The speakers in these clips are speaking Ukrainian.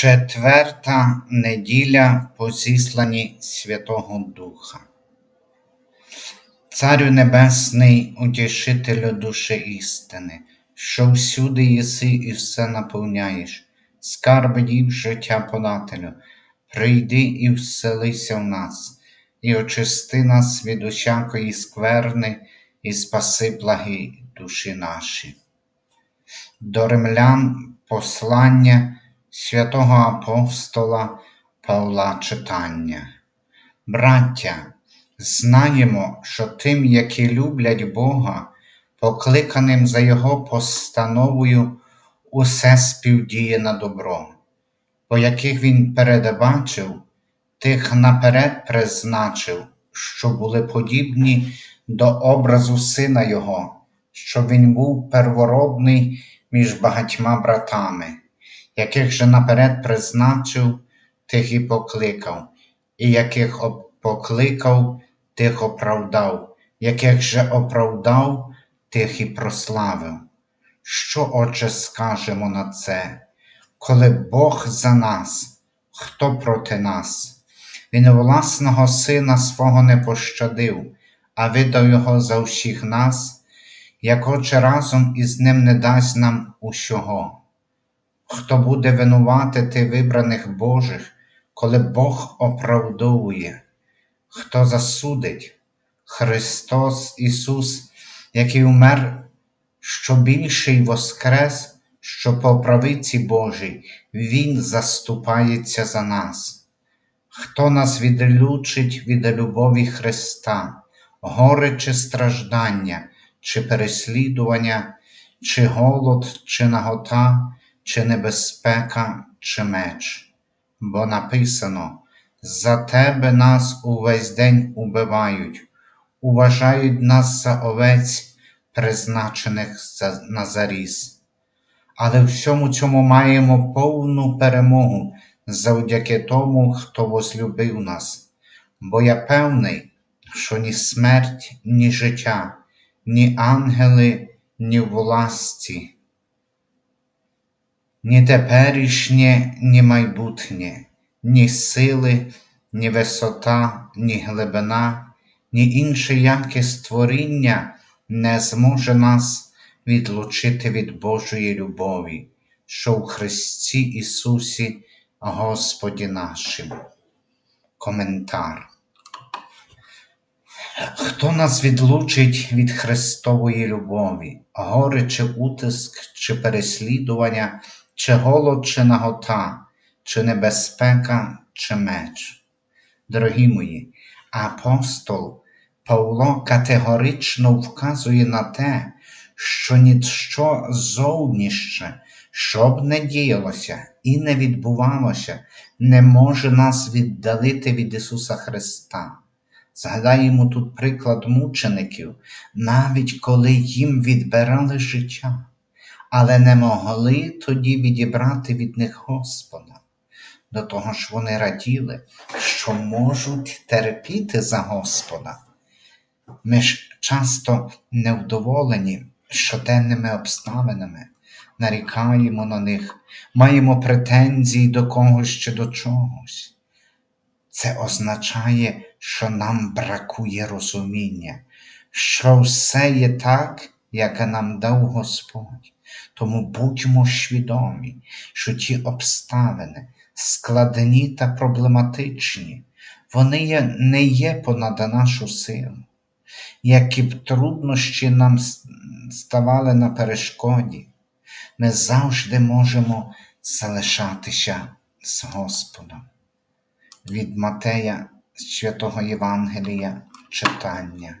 Четверта неділя по зісланні Святого Духа. Царю Небесний, утішителю душі істини, що всюди єси і все наповняєш, скарби дів життя подателю, прийди і вселися в нас, і очисти нас від усякої скверни, і спаси благи душі наші. До римлян послання святого апостола Павла читання. Браття, знаємо, що тим, які люблять Бога, покликаним за Його постановою, усе співдіє на добро, по яких Він передбачив, тих наперед призначив, що були подібні до образу Сина Його, щоб Він був первородний між багатьма братами яких же наперед призначив, тих і покликав, і яких покликав, тих оправдав, яких же оправдав, тих і прославив. Що, Отже, скажемо на це, коли Бог за нас, хто проти нас? Він власного Сина свого не пощадив, а видав Його за всіх нас, як отже разом із Ним не дасть нам усього хто буде винуватити вибраних Божих, коли Бог оправдовує, хто засудить? Христос Ісус, який умер, що більший воскрес, що по правиці Божій Він заступається за нас. Хто нас відлучить від любові Христа, горе чи страждання, чи переслідування, чи голод, чи нагота, чи небезпека, чи меч, бо написано: за тебе нас увесь день убивають, уважають нас за овець, призначених на заріз. Але всьому цьому маємо повну перемогу завдяки тому, хто возлюбив нас, бо я певний, що ні смерть, ні життя, ні ангели, ні власті ні теперішнє, ні майбутнє, ні сили, ні висота, ні глибина, ні інше яке створіння не зможе нас відлучити від Божої любові, що в Христі Ісусі, Господі нашим. Коментар. Хто нас відлучить від Христової любові, горе чи утиск, чи переслідування, чи голод, чи нагота, чи небезпека, чи меч. Дорогі мої, апостол Павло категорично вказує на те, що ніщо зовніще, що б не діялося і не відбувалося, не може нас віддалити від Ісуса Христа. Згадаємо тут приклад мучеників, навіть коли їм відбирали життя але не могли тоді відібрати від них Господа. До того ж вони раділи, що можуть терпіти за Господа. Ми ж часто невдоволені щоденними обставинами, нарікаємо на них, маємо претензії до когось чи до чогось. Це означає, що нам бракує розуміння, що все є так, яке нам дав Господь. Тому будьмо свідомі, що ті обставини складені та проблематичні, вони не є понад нашу силу, які б труднощі нам ставали на перешкоді, ми завжди можемо залишатися з Господом. Від Матея Святого Євангелія читання.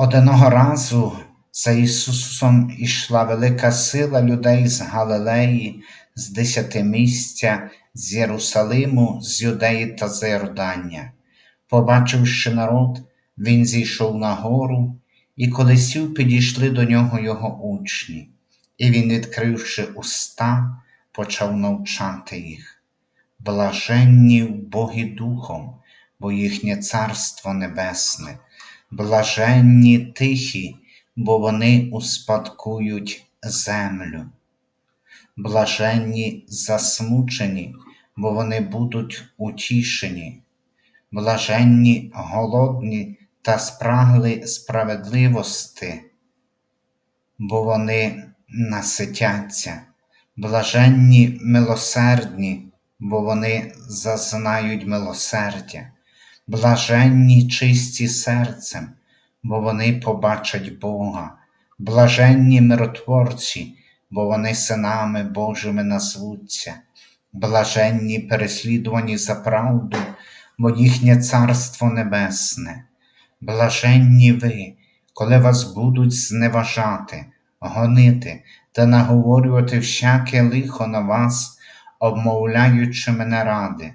Одного разу за Ісусом ішла велика сила людей з Галилеї, з десятимістя, з Єрусалиму, з Юдеї та з Йордання. Побачивши народ, він зійшов на гору, і коли сів, підійшли до нього його учні, і він, відкривши уста, почав навчати їх. Блаженні в Богі Духом, бо їхнє Царство Небесне блаженні тихі, бо вони успадкують землю. блаженні засмучені, бо вони будуть утішені, блаженні голодні та спрагли справедливости, бо вони наситяться, блаженні милосердні, бо вони зазнають милосердя, блаженні чисті серцем, бо вони побачать Бога, блаженні миротворці, бо вони синами Божими назвуться, блаженні переслідувані за правду, бо їхнє Царство Небесне. Блаженні ви, коли вас будуть зневажати, гонити та наговорювати всяке лихо на вас, обмовляючи мене ради.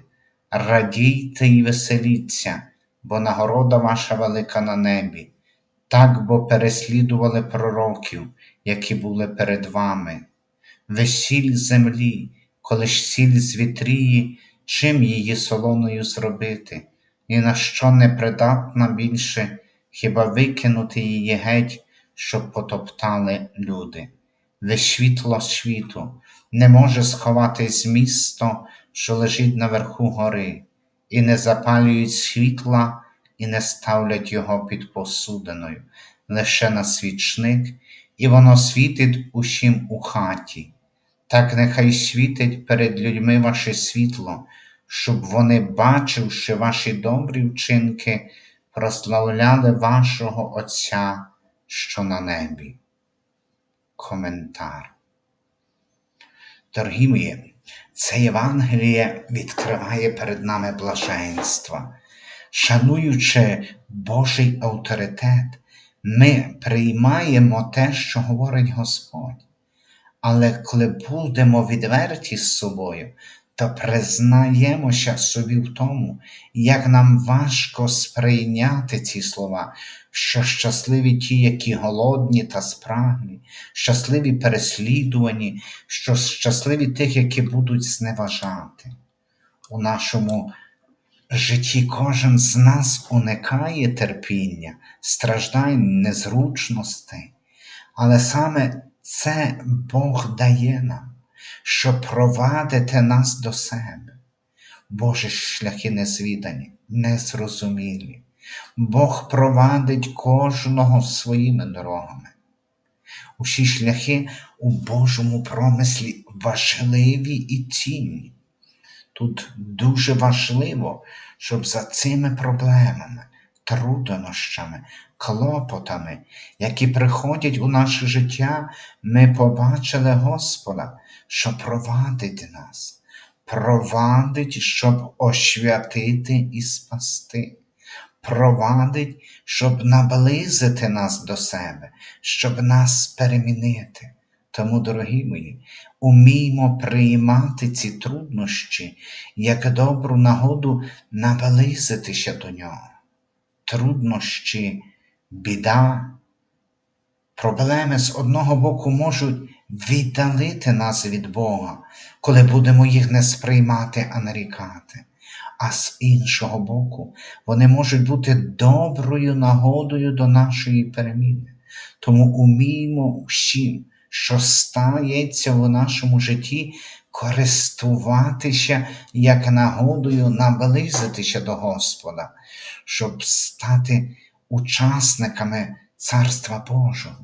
Радійте і веселіться, бо нагорода ваша велика на небі. Так бо переслідували пророків, які були перед вами. Ви сіль землі, коли ж сіль з вітрії, чим її солоною зробити, ні на що не придатна більше, хіба викинути її геть, щоб потоптали люди. Ви світло світу, не може сховатись місто, що лежить наверху гори, і не запалюють світла, і не ставлять його під посудиною, лише на свічник, і воно світить усім у хаті. Так нехай світить перед людьми ваше світло, щоб вони, бачивши ваші добрі вчинки, прославляли вашого Отця, що на небі. Коментар. Дорогі мої, це Євангеліє відкриває перед нами блаженство. Шануючи Божий авторитет, ми приймаємо те, що говорить Господь. Але коли будемо відверті з собою, то признаємося собі в тому, як нам важко сприйняти ці слова, що щасливі ті, які голодні та спраглі, щасливі переслідувані, що щасливі тих, які будуть зневажати. У нашому житті кожен з нас уникає терпіння, страждань, незручностей, але саме це Бог дає нам, щоб провадити нас до себе. Божі шляхи незвідані, незрозумілі. Бог провадить кожного своїми дорогами. Усі шляхи у Божому промислі важливі і цінні. Тут дуже важливо, щоб за цими проблемами, труднощами, клопотами, які приходять у наше життя, ми побачили Господа, що провадить нас, провадить, щоб освятити і спасти, провадить, щоб наблизити нас до себе, щоб нас перемінити. Тому, дорогі мої, уміймо приймати ці труднощі як добру нагоду наблизитися до нього. Труднощі, біда, проблеми з одного боку можуть віддалити нас від Бога, коли будемо їх не сприймати, а нарікати. А з іншого боку, вони можуть бути доброю нагодою до нашої переміни. Тому уміймо всім, що стається в нашому житті, користуватися як нагодою наблизитися до Господа, щоб стати учасниками Царства Божого.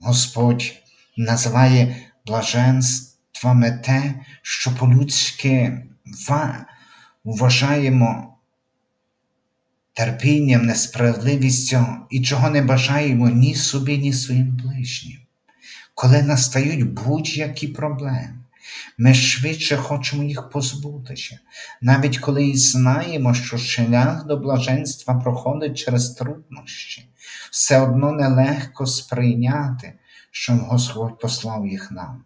Господь називає блаженствами те, що по-людськи вважаємо терпінням, несправедливістю і чого не бажаємо ні собі, ні своїм ближнім. Коли настають будь-які проблеми, ми швидше хочемо їх позбутися, навіть коли і знаємо, що шлях до блаженства проходить через труднощі, все одно нелегко сприйняти, що Господь послав їх нам.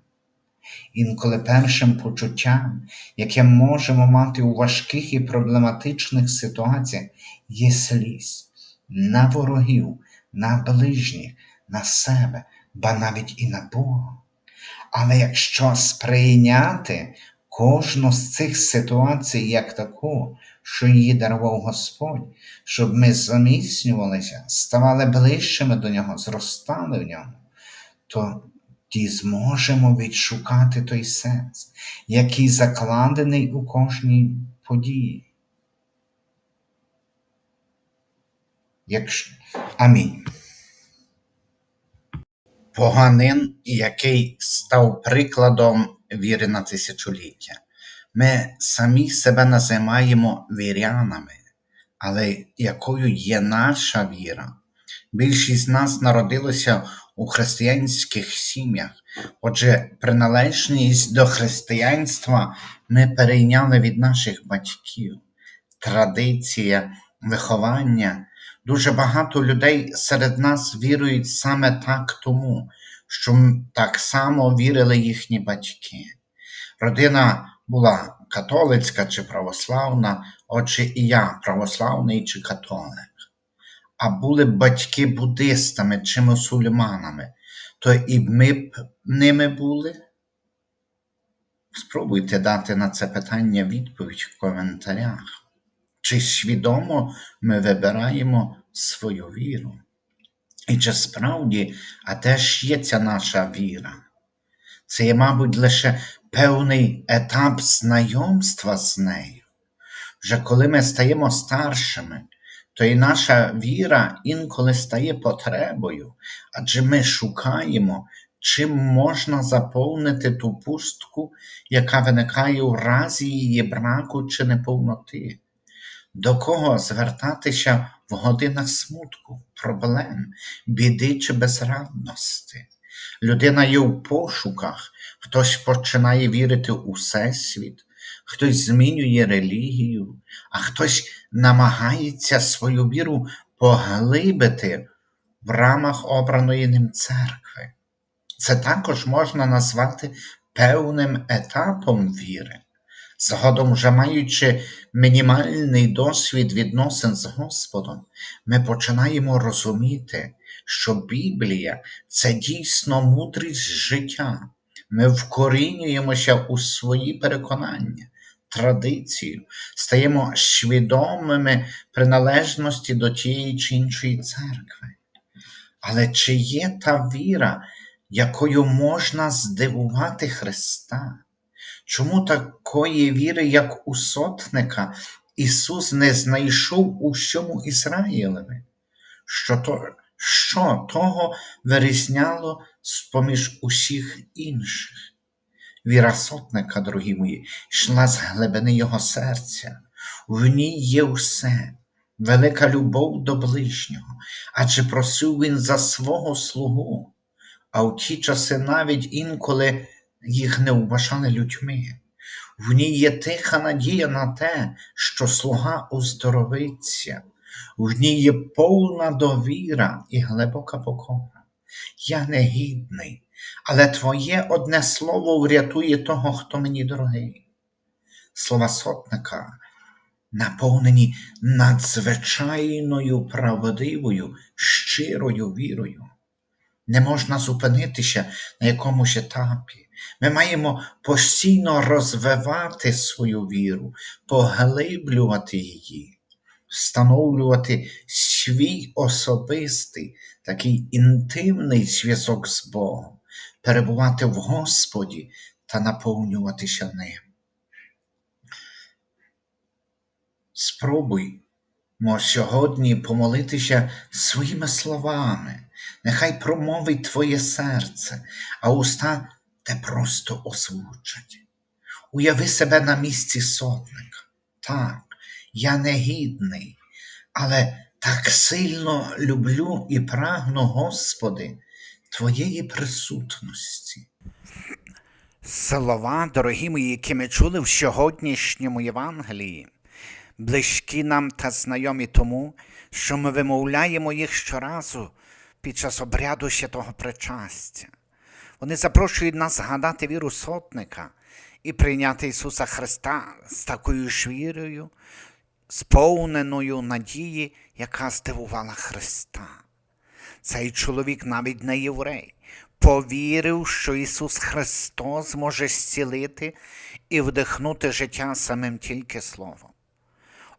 Інколи першим почуттям, яке можемо мати у важких і проблематичних ситуаціях, є слізь на ворогів, на ближніх, на себе, ба навіть і на Бога. Але якщо сприйняти кожну з цих ситуацій як таку, що її дарував Господь, щоб ми заміцнювалися, ставали ближчими до Нього, зростали в ньому, то тоді зможемо відшукати той сенс, який закладений у кожній події. Якщо... Амінь. Поганин, який став прикладом віри на тисячоліття. Ми самі себе називаємо вірянами, але якою є наша віра? Більшість з нас народилося у християнських сім'ях, отже, приналежність до християнства ми перейняли від наших батьків. Традиція, виховання. Дуже багато людей серед нас вірують саме так тому, що так само вірили їхні батьки. Родина була католицька чи православна, отже, і я православний чи католик. А були б батьки буддистами чи мусульманами, то і ми б ними були? Спробуйте дати на це питання відповідь в коментарях. Чи свідомо ми вибираємо свою віру? І чи справді, а де ж є ця наша віра? Це є, мабуть, лише певний етап знайомства з нею. Вже коли ми стаємо старшими, то і наша віра інколи стає потребою, адже ми шукаємо, чим можна заповнити ту пустку, яка виникає у разі її браку чи неповноти. До кого звертатися в годинах смутку, проблем, біди чи безрадності? Людина є у пошуках, хтось починає вірити у всесвіт, хтось змінює релігію, а хтось намагається свою віру поглибити в рамах обраної ним церкви. Це також можна назвати певним етапом віри. Згодом, вже маючи мінімальний досвід відносин з Господом, ми починаємо розуміти, що Біблія це дійсно мудрість життя. Ми вкорінюємося у свої переконання, традицію, стаємо свідомими приналежності до тієї чи іншої церкви. Але чи є та віра, якою можна здивувати Христа? Чому такої віри, як у сотника, Ісус не знайшов у всьому Ізраїлеві? Що, то, що того вирізняло з-поміж усіх інших? Віра сотника, дорогі мої, йшла з глибини його серця. В ній є все, велика любов до ближнього, адже просив він за свого слугу, а в ті часи навіть інколи їх не вважали людьми. В ній є тиха надія на те, що слуга оздоровиться, в ній є повна довіра і глибока покора. Я не гідний, але Твоє одне слово врятує того, хто мені дорогий. Слова сотника наповнені надзвичайною правдивою, щирою вірою. Не можна зупинитися на якомусь етапі. Ми маємо постійно розвивати свою віру, поглиблювати її, встановлювати свій особистий, такий інтимний зв'язок з Богом, перебувати в Господі та наповнюватися ним. Спробуймо сьогодні помолитися своїми словами. Нехай промовить твоє серце, а уста те просто озвучать. Уяви себе на місці сотника. Так, я негідний, але так сильно люблю і прагну, Господи, Твоєї присутності. Слова, дорогі мої, які ми чули в сьогоднішньому Євангелії, близькі нам та знайомі тому, що ми вимовляємо їх щоразу під час обряду святого причастя. Вони запрошують нас згадати віру сотника і прийняти Ісуса Христа з такою ж вірою, сповненою надії, яка здивувала Христа. Цей чоловік навіть не єврей, повірив, що Ісус Христос може зцілити і вдихнути життя самим тільки Словом.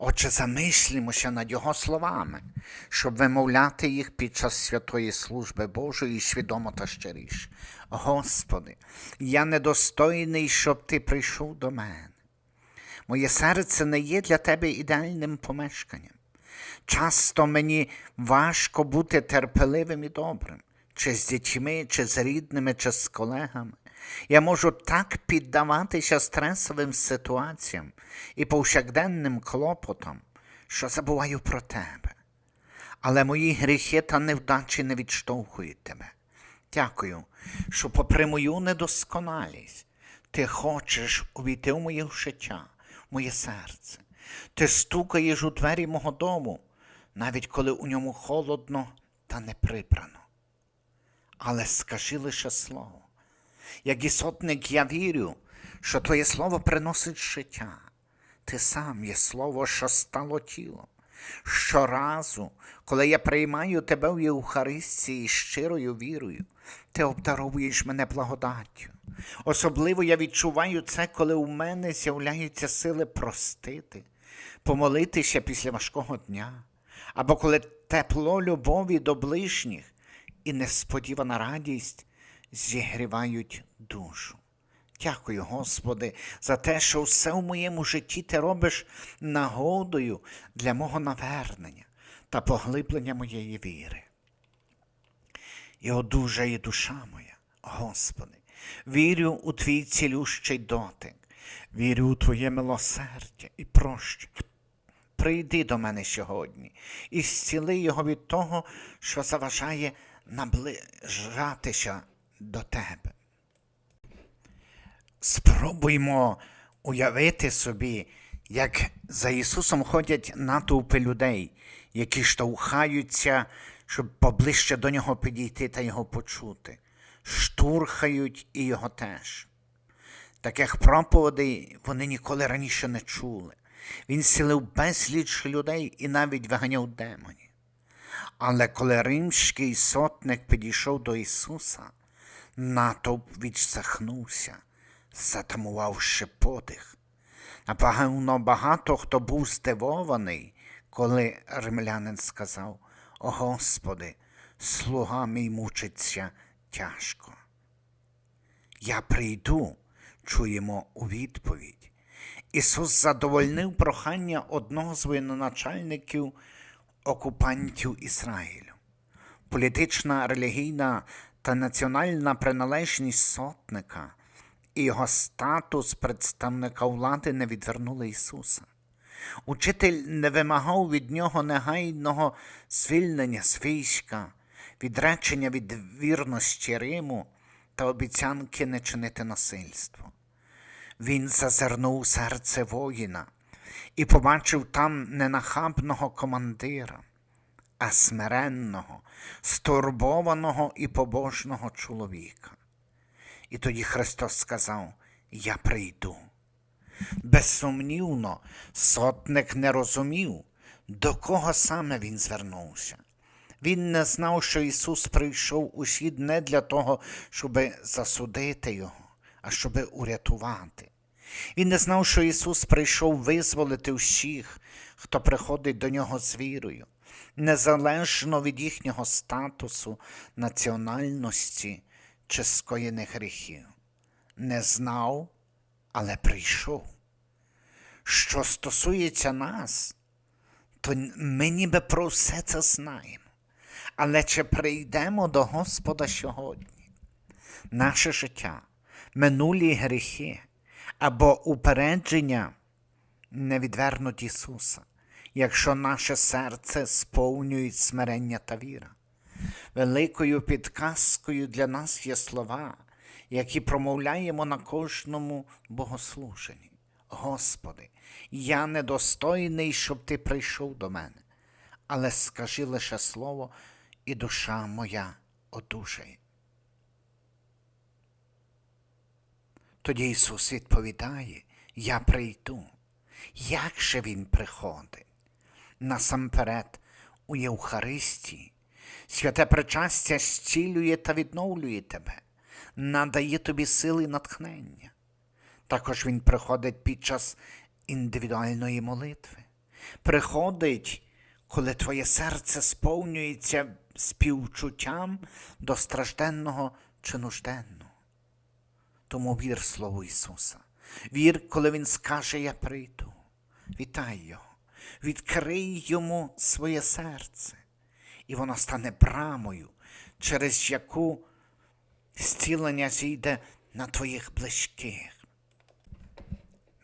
Отже, замислімося над Його словами, щоб вимовляти їх під час святої служби Божої свідомо та щиріше. Господи, я недостойний, щоб Ти прийшов до мене. Моє серце не є для Тебе ідеальним помешканням. Часто мені важко бути терпеливим і добрим, чи з дітьми, чи з рідними, чи з колегами. Я можу так піддаватися стресовим ситуаціям і повсякденним клопотам, що забуваю про тебе. Але мої гріхи та невдачі не відштовхують тебе. Дякую, що, попри мою недосконалість, ти хочеш увійти в моє життя, в моє серце. Ти стукаєш у двері мого дому, навіть коли у ньому холодно та не прибрано. Але скажи лише слово. Як і сотник, я вірю, що Твоє слово приносить життя. Ти сам є слово, що стало тілом. Щоразу, коли я приймаю тебе в Євхаристії щирою вірою, ти обдаровуєш мене благодаттю. Особливо я відчуваю це, коли у мене з'являються сили простити, помолитися після важкого дня, або коли тепло любові до ближніх і несподівана радість зігрівають душу. Дякую, Господи, за те, що все в моєму житті ти робиш нагодою для мого навернення та поглиблення моєї віри. І одужає душа моя, Господи, вірю у Твій цілющий дотик, вірю у Твоє милосердя і прощення. Прийди до мене сьогодні і зціли його від того, що заважає наближатися до тебе. Спробуймо уявити собі, як за Ісусом ходять натовпи людей, які штовхаються, щоб поближче до нього підійти та його почути, штурхають і його теж. Таких проповідей вони ніколи раніше не чули. Він зцілив безліч людей і навіть виганяв демонів. Але коли римський сотник підійшов до Ісуса, натовп відсахнувся, затамувавши подих. Напевно, багато хто був здивований, коли римлянин сказав: О Господи, слуга мій мучиться тяжко. Я прийду, чуємо у відповідь. Ісус задовольнив прохання одного з воєноначальників окупантів Ізраїлю. Політична, релігійна та національна приналежність сотника і його статус представника влади не відвернули Ісуса. Учитель не вимагав від нього негайного звільнення з війська, відречення від вірності Риму та обіцянки не чинити насильство. Він зазирнув серце воїна і побачив там не нахабного командира, а смиренного, стурбованого і побожного чоловіка. І тоді Христос сказав: Я прийду. Безсумнівно, сотник не розумів, до кого саме він звернувся. Він не знав, що Ісус прийшов у світ не для того, щоб засудити Його, а щоб урятувати. Він не знав, що Ісус прийшов визволити всіх, хто приходить до нього з вірою, незалежно від їхнього статусу, національності чи скоєних гріхів. Не знав, але прийшов. Що стосується нас, то ми ніби про все це знаємо. Але чи прийдемо до Господа сьогодні? Наше життя, минулі гріхи або упередження не відвернуть Ісуса, якщо наше серце сповнюють смирення та віра. Великою підказкою для нас є слова, які промовляємо на кожному богослуженні. Господи, я недостойний, щоб Ти прийшов до мене, але скажи лише слово, і душа моя одужає. Тоді Ісус відповідає, Я прийду. Як же Він приходить? Насамперед, у Євхаристії, святе причастя зцілює та відновлює тебе, надає тобі сили натхнення. Також Він приходить під час індивідуальної молитви. приходить, коли твоє серце сповнюється співчуттям до стражденного чи нужденного. Тому вір Слову Ісуса. Вір, коли Він скаже, я прийду. Вітай Його, відкрий йому своє серце, і воно стане брамою, через яку зцілення зійде на твоїх близьких.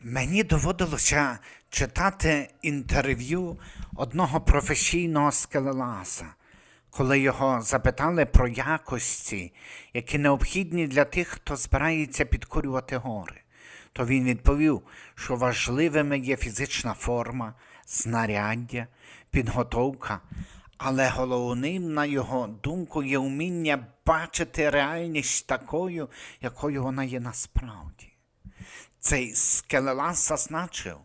Мені доводилося читати інтерв'ю одного професійного скелеласа, коли його запитали про якості, які необхідні для тих, хто збирається підкорювати гори. То він відповів, що важливими є фізична форма, знаряддя, підготовка, але головним, на його думку, є вміння бачити реальність такою, якою вона є насправді. Цей скелелас зазначив,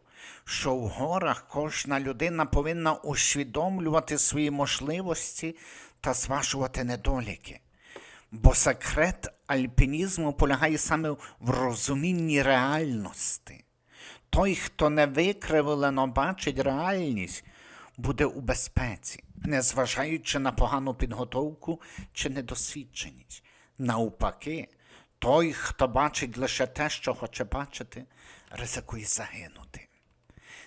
що в горах кожна людина повинна усвідомлювати свої можливості та зважувати недоліки. Бо секрет альпінізму полягає саме в розумінні реальності. Той, хто не викривлено бачить реальність, буде у безпеці, незважаючи на погану підготовку чи недосвідченість. Навпаки, той, хто бачить лише те, що хоче бачити, ризикує загинути.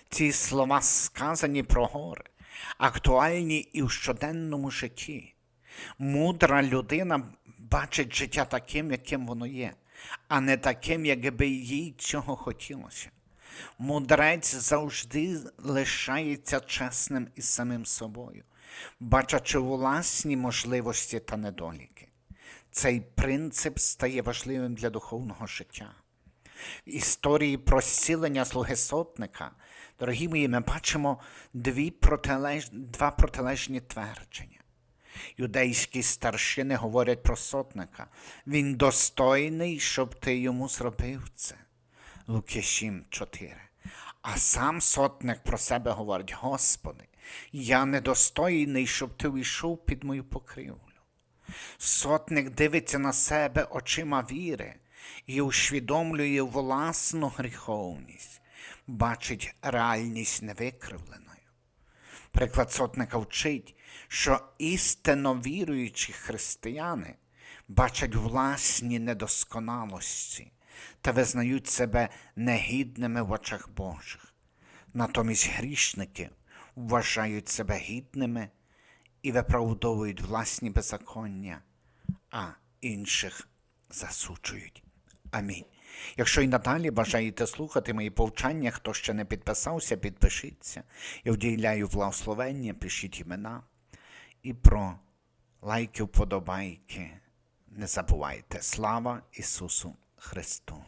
Ці слова сказані про гори, актуальні і в щоденному житті. Мудра людина бачить життя таким, яким воно є, а не таким, якби їй цього хотілося. Мудрець завжди лишається чесним із самим собою, бачачи власні можливості та недоліки. Цей принцип стає важливим для духовного життя. В історії про зцілення слуги сотника, дорогі мої, ми бачимо дві протилеж... два протилежні твердження. Юдейські старшини говорять про сотника. Він достойний, щоб ти йому зробив це. Луки 7, 4. А сам сотник про себе говорить: Господи, я недостойний, щоб ти увійшов під мою покривлю. Сотник дивиться на себе очима віри і усвідомлює власну гріховність, бачить реальність невикривленою. Приклад сотника вчить, що істинно віруючі християни бачать власні недосконалості та визнають себе негідними в очах Божих. Натомість грішники вважають себе гідними і виправдовують власні беззаконня, а інших засуджують. Амінь. Якщо і надалі бажаєте слухати мої повчання, хто ще не підписався, підпишіться. Я вділяю благословення, пишіть імена. І про лайки, вподобайки. Не забувайте. Слава Ісусу Христу.